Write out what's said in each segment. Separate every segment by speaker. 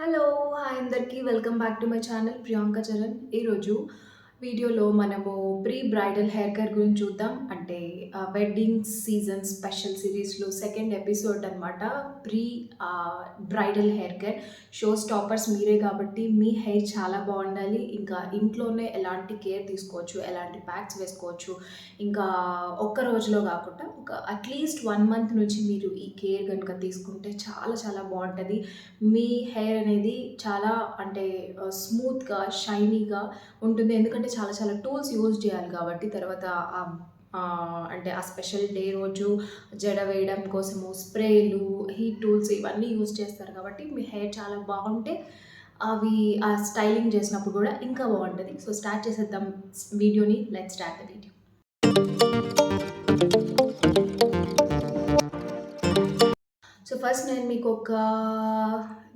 Speaker 1: Hello hi అందరికీ welcome back to my channel Priyanka Charan ఈరోజు వీడియోలో మనము ప్రీ బ్రైడల్ హెయిర్ కేర్ గురించి చూద్దాం. అంటే వెడ్డింగ్ సీజన్ స్పెషల్ సిరీస్లో సెకండ్ ఎపిసోడ్ అనమాట pre bridal hair care show stoppers మీరే కాబట్టి మీ హెయిర్ చాలా బాగుండాలి. ఇంకా ఇంట్లోనే ఎలాంటి కేర్ తీసుకోవచ్చు ఎలాంటి ప్యాక్స్ వేసుకోవచ్చు. ఇంకా ఒక్క రోజులో కాకుండా ఒక అట్లీస్ట్ వన్ మంత్ నుంచి మీరు ఈ కేర్ కనుక తీసుకుంటే చాలా చాలా బాగుంటుంది. మీ హెయిర్ అనేది చాలా అంటే స్మూత్గా షైనీగా ఉంటుంది. ఎందుకంటే చాలా చాలా టూల్స్ యూజ్ చేయాలి కాబట్టి తర్వాత అంటే ఆ స్పెషల్ డే రోజు జడ వేయడం కోసము స్ప్రేలు హీట్ టూల్స్ ఇవన్నీ యూజ్ చేస్తారు కాబట్టి మీ హెయిర్ చాలా బాగుంటే అవి ఆ స్టైలింగ్ చేసినప్పుడు కూడా ఇంకా బాగుంటుంది. సో స్టార్ట్ చేసేద్దాం వీడియోని. Let start the video so first నేను మీకు ఒక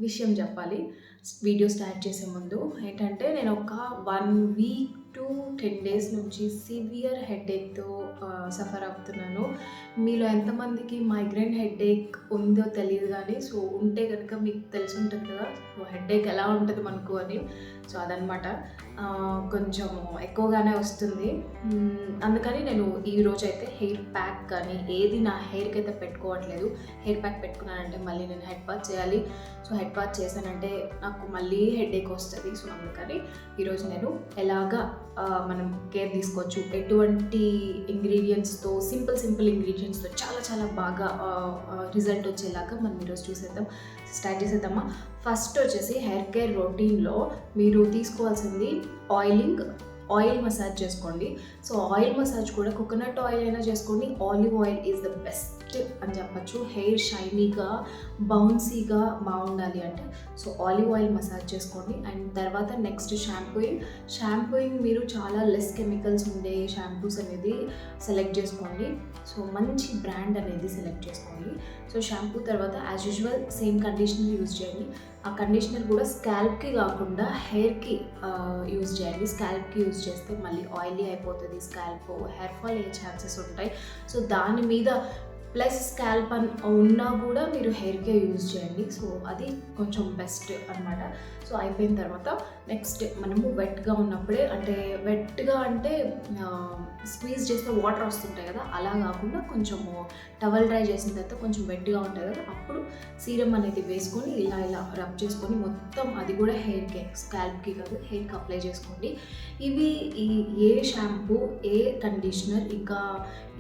Speaker 1: విషయం చెప్పాలి. వీడియో స్టార్ట్ చేసే ముందు ఏంటంటే నేను ఒక one week to ten days నుంచి సివియర్ హెడేక్తో సఫర్ అవుతున్నాను. మీలో ఎంతమందికి మైగ్రేన్ హెడేక్ ఉందో తెలియదు కానీ సో ఉంటే కనుక మీకు తెలిసి ఉంటుంది కదా సో హెడేక్ ఎలా ఉంటుంది మనకు అని. సో అదనమాట. కొంచెం ఎక్కువగానే వస్తుంది. అందుకని నేను ఈ రోజు అయితే హెయిర్ ప్యాక్ కానీ ఏది నా హెయిర్కి అయితే పెట్టుకోవట్లేదు. హెయిర్ ప్యాక్ పెట్టుకున్నానంటే మళ్ళీ నేను హెడ్ బాత్ చేయాలి. సో హెడ్ బాత్ చేశానంటే నాకు మళ్ళీ హెడేక్ వస్తుంది. సో అందుకని ఈరోజు నేను ఎలాగా మనం కేర్ తీసుకోవచ్చు. ఎటువంటి ఇంగ్రీడియంట్స్తో సింపుల్ సింపుల్ ఇంగ్రీడియంట్స్తో చాలా చాలా బాగా రిజల్ట్ వచ్చేలాగా మనం ఈరోజు చూసేద్దాం. స్టార్ట్ చేసేద్దామా? ఫస్ట్ వచ్చేసి హెయిర్ కేర్ రొటీన్లో మీరు తీసుకోవాల్సింది ఆయిలింగ్ ఆయిల్ మసాజ్ చేసుకోండి. సో ఆయిల్ మసాజ్ కూడా కోకోనట్ ఆయిల్ అయినా చేసుకోండి. Olive oil is the best అని చెప్పచ్చు. హెయిర్ షైనీగా బౌన్సీగా బాగుండాలి అంటే. సో ఆలివ్ ఆయిల్ మసాజ్ చేసుకోండి. అండ్ తర్వాత నెక్స్ట్ షాంపూయింగ్. షాంపూయింగ్ మీరు చాలా లెస్ కెమికల్స్ ఉండే షాంపూస్ అనేది సెలెక్ట్ చేసుకోండి. సో మంచి బ్రాండ్ అనేది సెలెక్ట్ చేసుకోండి. సో షాంపూ తర్వాత as usual same conditioner use చేయండి. ఆ కండిషనర్ కూడా స్కాల్ప్కి కాకుండా హెయిర్కి యూజ్ చేయండి. స్కాల్ప్కి యూజ్ చేస్తే మళ్ళీ ఆయిలీ అయిపోతుంది. స్కాల్ప్ హెయిర్ ఫాల్ అయ్యే ఛాన్సెస్ ఉంటాయి. సో దాని మీద ప్లస్ స్కాల్ప్ అన్ ఉన్నా కూడా మీరు హెయిర్కే యూజ్ చేయండి. సో అది కొంచెం బెస్ట్ అన్నమాట. సో అయిపోయిన తర్వాత నెక్స్ట్ మనము వెట్గా ఉన్నప్పుడే అంటే వెట్గా అంటే స్క్వీజ్ చేస్తే వాటర్ వస్తుంటాయి కదా అలా కాకుండా కొంచెము టవల్ డ్రై చేసిన తర్వాత కొంచెం వెట్గా ఉంటుంది కదా అప్పుడు సీరం అనేది వేసుకొని ఇలా ఇలా రబ్ చేసుకొని మొత్తం అది కూడా హెయిర్కే స్కాల్ప్కి కాదు హెయిర్కి అప్లై చేసుకోండి. ఇవి ఈ ఏ షాంపూ ఏ కండిషనర్ ఇంకా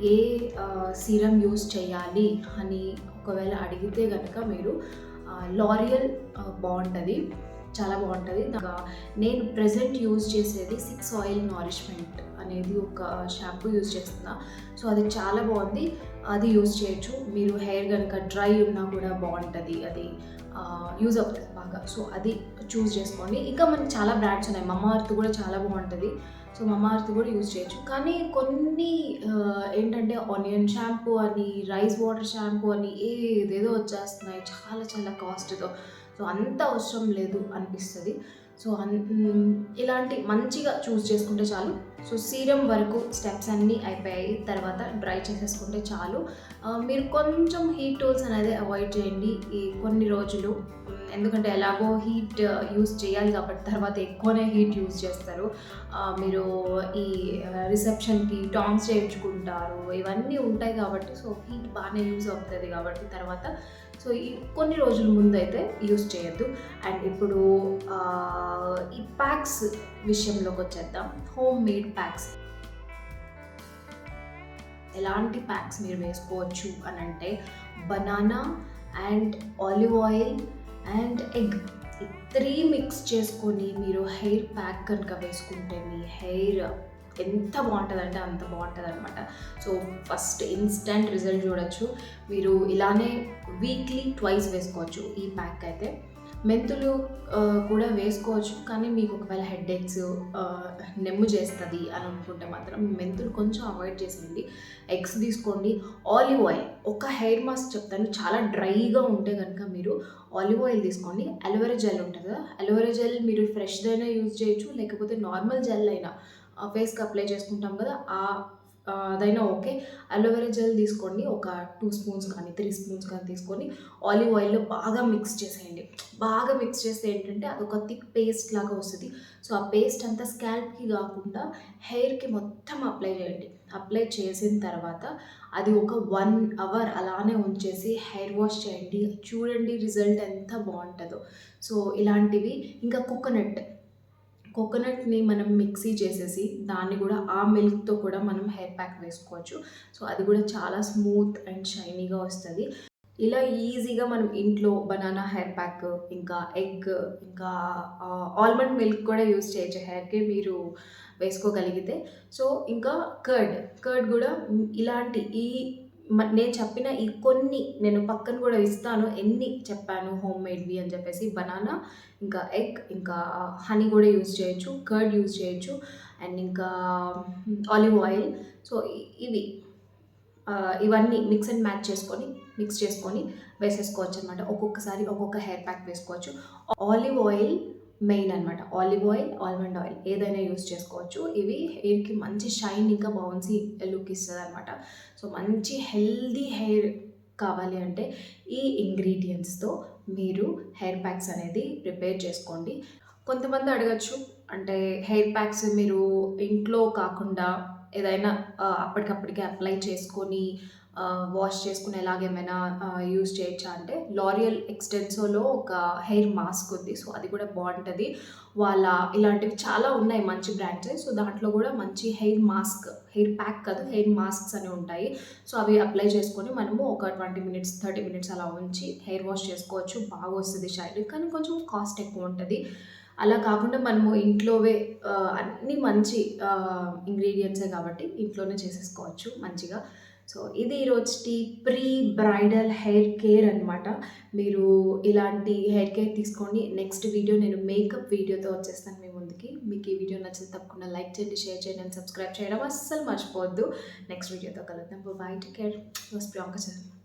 Speaker 1: ఏ సీరం యూస్ చేయాలి అని ఒకవేళ అడిగితే కనుక మీరు లారియల్ బాగుంటుంది. చాలా బాగుంటుంది. నేను ప్రజెంట్ యూజ్ చేసేది సిక్స్ ఆయిల్ నారిష్మెంట్ అనేది ఒక షాంపూ యూజ్ చేస్తున్నా. సో అది చాలా బాగుంది. అది యూజ్ చేయొచ్చు. మీరు హెయిర్ కనుక డ్రై ఉన్నా కూడా బాగుంటుంది. అది యూజ్ అవుతుంది బాగా. సో అది చూస్ చేసుకోండి. ఇంకా మనకి చాలా బ్రాండ్స్ ఉన్నాయి. మమ్మ అర్త్ కూడా చాలా బాగుంటుంది. సో మమ్మ అర్త్ కూడా యూజ్ చేయొచ్చు. కానీ కొన్ని ఏంటంటే ఆనియన్ షాంపూ అని రైస్ వాటర్ షాంపూ అని ఏదేదో వచ్చేస్తున్నాయి. చాలా చాలా కాస్ట్తో. సో అంత అవసరం లేదు అనిపిస్తుంది. సో ఇలాంటి మంచిగా చూస్ చేసుకుంటే చాలు. సో సీరం వరకు స్టెప్స్ అన్నీ అయిపోయాయి. తర్వాత డ్రై చేసేసుకుంటే చాలు. మీరు కొంచెం హీట్ టూల్స్ అనేది అవాయిడ్ చేయండి ఈ కొన్ని రోజులు. ఎందుకంటే ఎలాగో హీట్ యూస్ చేయాలి కాబట్టి తర్వాత ఎక్కువనే హీట్ యూస్ చేస్తారు. మీరు ఈ రిసెప్షన్కి టాంగ్స్ చేయించుకుంటారు. ఇవన్నీ ఉంటాయి కాబట్టి సో హీట్ బాగానే యూజ్ అవుతుంది కాబట్టి తర్వాత సో ఈ కొన్ని రోజుల ముందు అయితే యూస్ చేయొద్దు. అండ్ ఇప్పుడు ఈ ప్యాక్స్ విషయంలోకి వచ్చేద్దాం. Home made packs. ఎలాంటి ప్యాక్స్ మీరు వేసుకోవచ్చు అని అంటే banana and olive oil and egg. ఈ త్రీ మిక్స్ చేసుకొని మీరు హెయిర్ ప్యాక్ కనుక వేసుకుంటే మీ హెయిర్ ఎంత బాగుంటుంది అంటే అంత బాగుంటుంది అనమాట సో ఫస్ట్ ఇన్స్టెంట్ రిజల్ట్ చూడొచ్చు. మీరు ఇలానే వీక్లీ ట్వైస్ వేసుకోవచ్చు ఈ ప్యాక్ అయితే మెంతులు కూడా వేసుకోవచ్చు. కానీ మీకు ఒకవేళ హెడ్ ఎగ్స్ నెమ్ము చేస్తుంది అని అనుకుంటే మాత్రం మెంతులు కొంచెం అవాయిడ్ చేసేయండి. ఎగ్స్ తీసుకోండి. ఆలివ్ ఆయిల్ ఒక హెయిర్ మాస్క్ చెప్తాను. చాలా డ్రైగా ఉంటే కనుక మీరు ఆలివ్ ఆయిల్ తీసుకోండి. అలోవెరా జెల్ ఉంటుంది కదా అలోవెరా జెల్ మీరు ఫ్రెష్దైనా యూజ్ చేయొచ్చు. లేకపోతే నార్మల్ జెల్ అయినా ఫేస్కి అప్లై చేసుకుంటాం కదా ఆ అదైనా ఓకే అలోవెరా జెల్ తీసుకోండి ఒక టూ స్పూన్స్ కానీ త్రీ స్పూన్స్ కానీ తీసుకొని ఆలివ్ ఆయిల్లో బాగా మిక్స్ చేసేయండి. బాగా మిక్స్ చేస్తే ఏంటంటే అదొక థిక్ పేస్ట్ లాగా వస్తుంది. సో ఆ పేస్ట్ అంతా స్కాల్ప్కి కాకుండా హెయిర్కి మొత్తం అప్లై చేయండి. అప్లై చేసిన తర్వాత అది ఒక వన్ అవర్ అలానే ఉంచేసి హెయిర్ వాష్ చేయండి. చూడండి రిజల్ట్ ఎంత బాగుంటుందో. సో ఇలాంటివి ఇంకా కోకోనట్ కోకోనట్ని మనం మిక్సీ చేసేసి దాన్ని కూడా ఆ మిల్క్తో కూడా మనం హెయిర్ ప్యాక్ వేసుకోవచ్చు. సో అది కూడా చాలా స్మూత్ అండ్ షైనీగా వస్తుంది. ఇలా ఈజీగా మనం ఇంట్లో బనానా హెయిర్ ప్యాక్ ఇంకా ఎగ్ ఇంకా ఆల్మండ్ మిల్క్ కూడా యూస్ చేయొచ్చు హెయిర్కి మీరు వేసుకోగలిగితే. సో ఇంకా కర్డ్ కర్డ్ కూడా ఇలాంటి ఈ నేను చెప్పిన ఈ కొన్ని నేను పక్కన కూడా ఇస్తాను. ఎన్ని చెప్పాను? హోమ్ మేడ్వి అని చెప్పేసి బనానా ఇంకా ఎగ్ ఇంకా హనీ కూడా యూజ్ చేయొచ్చు కర్డ్ యూజ్ చేయొచ్చు అండ్ ఇంకా ఆలివ్ ఆయిల్. సో ఇవి ఇవన్నీ మిక్స్ అండ్ మ్యాచ్ చేసుకొని మిక్స్ చేసుకొని వేసేసుకోవచ్చు అనమాట ఒక్కొక్కసారి ఒక్కొక్క హెయిర్ ప్యాక్ వేసుకోవచ్చు. ఆలివ్ ఆయిల్ మెయిన్ అనమాట ఆలివ్ ఆయిల్ ఆల్మండ్ ఆయిల్ ఏదైనా యూస్ చేసుకోవచ్చు. ఇవి హెయిర్కి మంచి షైన్ ఇంకా బౌన్సీ లుక్ ఇస్తుంది అనమాట సో మంచి హెల్దీ హెయిర్ కావాలి అంటే ఈ ఇంగ్రీడియంట్స్తో మీరు హెయిర్ ప్యాక్స్ అనేది ప్రిపేర్ చేసుకోండి. కొంతమంది అడగచ్చు అంటే హెయిర్ ప్యాక్స్ మీరు ఇంట్లో కాకుండా ఏదైనా అప్పటికప్పటికే అప్లై చేసుకొని వాష్ చేసుకుని ఎలాగేమైనా యూజ్ చేయొచ్చా అంటే లారియల్ ఎక్స్టెన్సోలో ఒక హెయిర్ మాస్క్ ఉంది. సో అది కూడా బాగుంటుంది. వాళ్ళ ఇలాంటివి చాలా ఉన్నాయి మంచి బ్రాండ్స్. సో దాంట్లో కూడా మంచి హెయిర్ మాస్క్ హెయిర్ ప్యాక్ కాదు హెయిర్ మాస్క్స్ అని ఉంటాయి. సో అవి అప్లై చేసుకొని మనము ఒక ట్వంటీ మినిట్స్ థర్టీ మినిట్స్ అలా ఉంచి హెయిర్ వాష్ చేసుకోవచ్చు. బాగా వస్తుంది షైన్. కానీ కొంచెం కాస్ట్ ఎక్కువ ఉంటుంది. అలా కాకుండా మనము ఇంట్లోవే అన్నీ అన్ని మంచి ఇంగ్రీడియంట్సే కాబట్టి ఇంట్లోనే చేసేసుకోవచ్చు మంచిగా. సో ఇది ఈరోజు ప్రీ బ్రైడల్ హెయిర్ కేర్ అనమాట మీరు ఇలాంటి హెయిర్ కేర్ తీసుకోండి. నెక్స్ట్ వీడియో నేను మేకప్ వీడియోతో వచ్చేస్తాను మీ ముందుకి. మీకు ఈ వీడియో నచ్చితే తప్పకుండా లైక్ చేయండి షేర్ చేయండి అండ్ సబ్స్క్రైబ్ చేయడం అస్సలు మర్చిపోవద్దు. నెక్స్ట్ వీడియోతో కలుద్దాం. Bye take care Priyanka Chandra